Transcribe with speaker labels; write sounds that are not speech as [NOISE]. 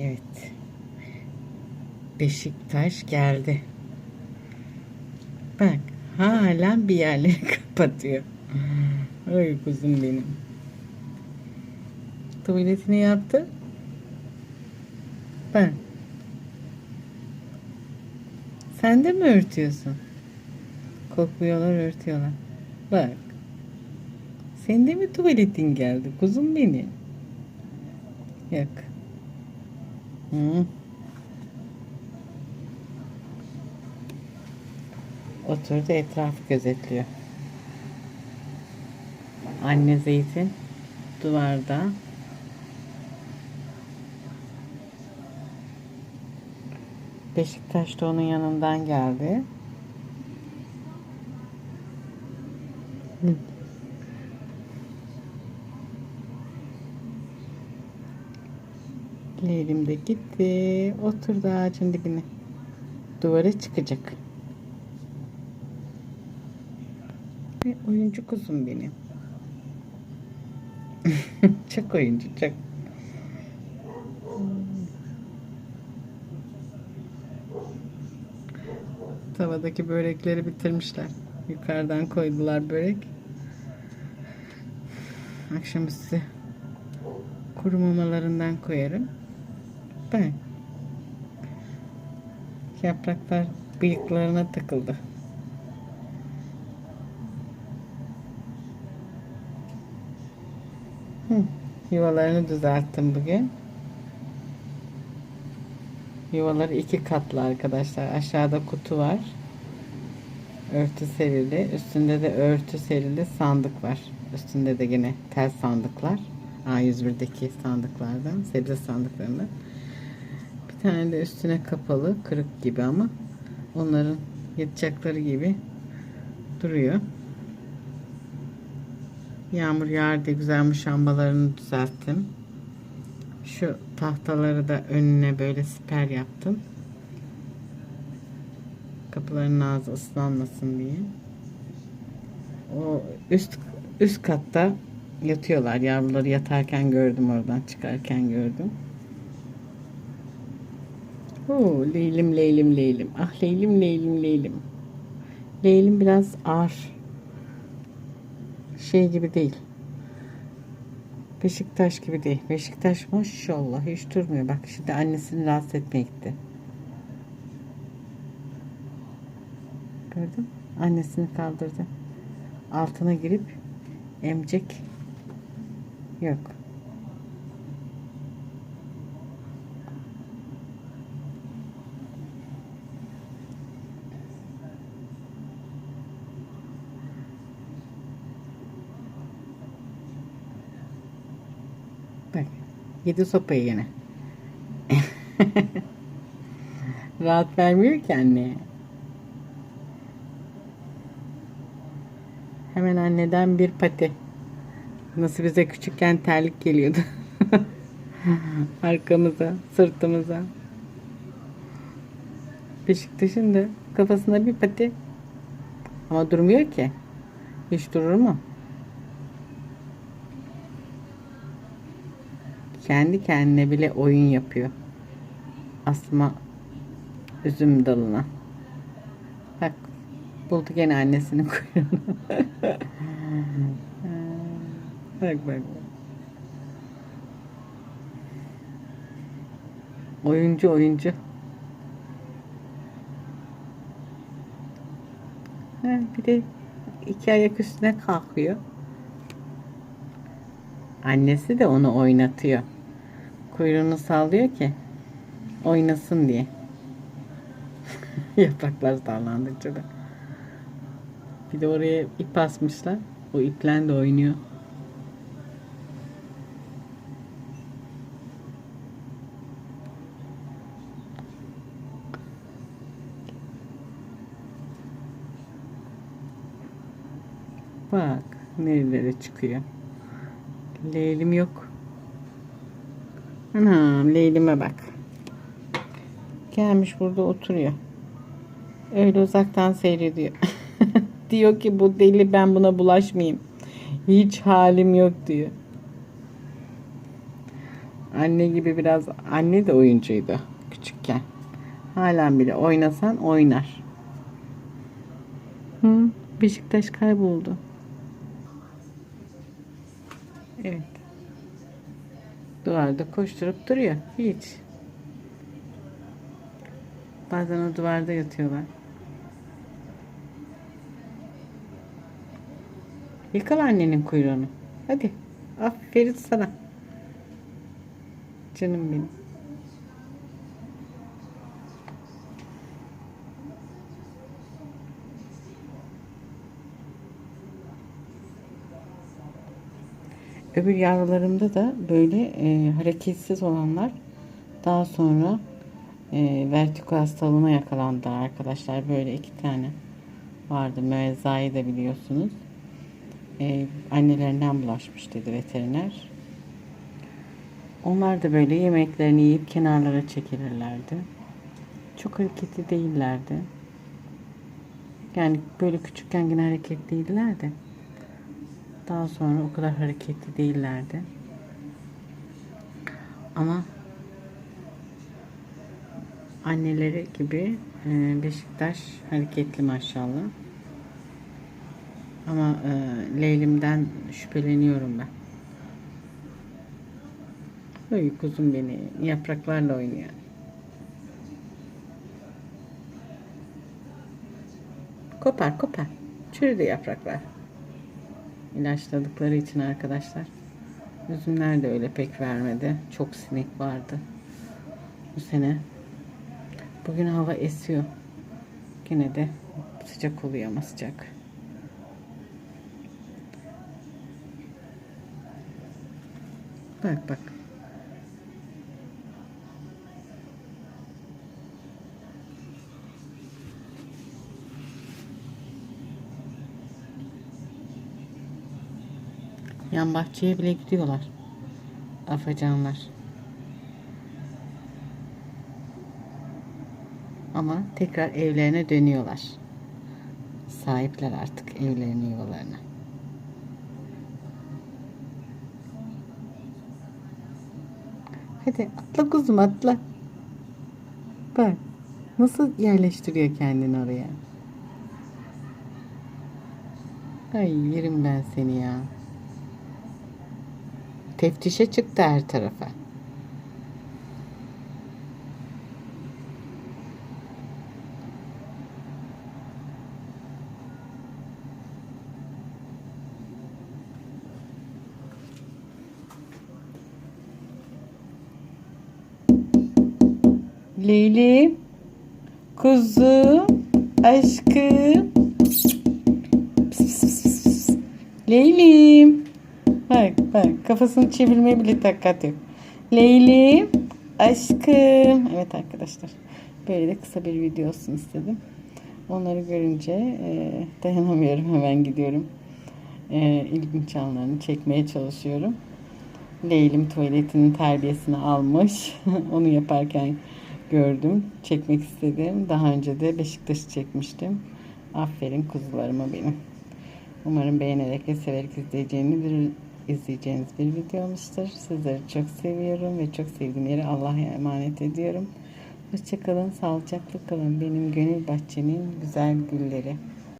Speaker 1: Evet. Beşiktaş geldi. Bak hala bir yerleri [LAUGHS] kapatıyor. Ay kuzum benim. Tuvaletini yaptı. Bak. Sen de mi örtüyorsun? Kokluyorlar, örtüyorlar. Bak. Senin de mi tuvaletin geldi kuzum benim? Yok. Oturdu etrafı gözetliyor. Anne zeytin duvarda. Beşiktaş da onun yanından geldi. Hı. Leylim de gitti. Oturdu ağacın dibine. Duvara çıkacak. Ve oyuncu kuzum benim. [LAUGHS] çok oyuncu çok. Tavadaki börekleri bitirmişler. Yukarıdan koydular börek. Akşamüstü kuru mamalarından koyarım. Ben. Yapraklar bıyıklarına takıldı. Hı, yuvalarını düzelttim bugün. Yuvaları iki katlı arkadaşlar. Aşağıda kutu var. Örtü serili. Üstünde de örtü serili sandık var. Üstünde de yine tel sandıklar. A101'deki sandıklardan. Sebze sandıklarından. Bir tane de üstüne kapalı. Kırık gibi ama. Onların yatacakları gibi duruyor. Yağmur yağar diye güzel muşambalarını düzelttim. Şu tahtaları da önüne böyle siper yaptım. Kapıların ağzı ıslanmasın diye. O üst üst katta yatıyorlar. Yavruları yatarken gördüm oradan çıkarken gördüm. Oo, leylim leylim leylim. Ah leylim leylim leylim. Leylim biraz ağır. Şey gibi değil. Beşiktaş gibi değil. Beşiktaş maşallah hiç durmuyor. Bak şimdi annesini rahatsız etmeye gitti. Gördün? Annesini kaldırdı. Altına girip emecek yok. Bak. Yedi sopayı yine. [LAUGHS] Rahat vermiyor ki anneye. Hemen anneden bir pati. Nasıl bize küçükken terlik geliyordu. [LAUGHS] Arkamıza, sırtımıza. Beşiktaş'ın da kafasında bir pati. Ama durmuyor ki. Hiç durur mu? Kendi kendine bile oyun yapıyor. Asma üzüm dalına. Bak buldu gene annesinin [LAUGHS] kuyruğunu. bak bak. Oyuncu oyuncu. Bir de iki ayak üstüne kalkıyor. Annesi de onu oynatıyor. Kuyruğunu sallıyor ki oynasın diye. [LAUGHS] Yapraklar sallandıkça da. Bir de oraya ip asmışlar. O iple de oynuyor. Bak nerelere çıkıyor. Leylim yok. Leylime bak. Gelmiş burada oturuyor. Öyle uzaktan seyrediyor. [LAUGHS] diyor ki bu deli ben buna bulaşmayayım. Hiç halim yok diyor. Anne gibi biraz anne de oyuncuydu küçükken. Halen bile oynasan oynar. Hı, Beşiktaş kayboldu. Evet. Duvarda koşturup duruyor. Hiç. Bazen o duvarda yatıyorlar. Yakala annenin kuyruğunu. Hadi. Aferin sana. Canım benim. Öbür yavrularımda da böyle e, hareketsiz olanlar daha sonra e, vertigo hastalığına yakalandı arkadaşlar. Böyle iki tane vardı. Müezzayı da biliyorsunuz. E, annelerinden bulaşmış dedi veteriner. Onlar da böyle yemeklerini yiyip kenarlara çekilirlerdi. Çok hareketli değillerdi. Yani böyle küçükken yine hareketliydiler de. Daha sonra o kadar hareketli değillerdi. Ama anneleri gibi e, Beşiktaş hareketli maşallah. Ama e, Leylim'den şüpheleniyorum ben. Ay kuzum beni yapraklarla oynuyor. Kopar kopar. Çürüdü yapraklar. İlaçladıkları için arkadaşlar. Üzümler de öyle pek vermedi. Çok sinek vardı. Bu sene. Bugün hava esiyor. Yine de sıcak oluyor ama sıcak. Bak bak. Yan bahçeye bile gidiyorlar. Afacanlar. Ama tekrar evlerine dönüyorlar. Sahipler artık evlerini yuvalarına. Hadi atla kuzum atla. Bak nasıl yerleştiriyor kendini oraya. Ay yerim ben seni ya. Teftişe çıktı her tarafa. Leylim, kuzu, aşkım. Pıs. Leylim. Bak bak kafasını çevirmeye bile takat yok. Leylim, aşkım. Evet arkadaşlar. Böyle de kısa bir video olsun istedim. Onları görünce e, dayanamıyorum. [LAUGHS] Hemen gidiyorum. E, ilginç anlarını çekmeye çalışıyorum. Leylim tuvaletinin terbiyesini almış. [LAUGHS] Onu yaparken gördüm. Çekmek istedim. Daha önce de Beşiktaş'ı çekmiştim. Aferin kuzularıma benim. Umarım beğenerek ve severek izleyeceğiniz bir, izleyeceğiniz bir video olmuştur. Sizleri çok seviyorum ve çok sevdiğim yere Allah'a emanet ediyorum. Hoşçakalın, sağlıcakla kalın. Benim gönül bahçemin güzel gülleri.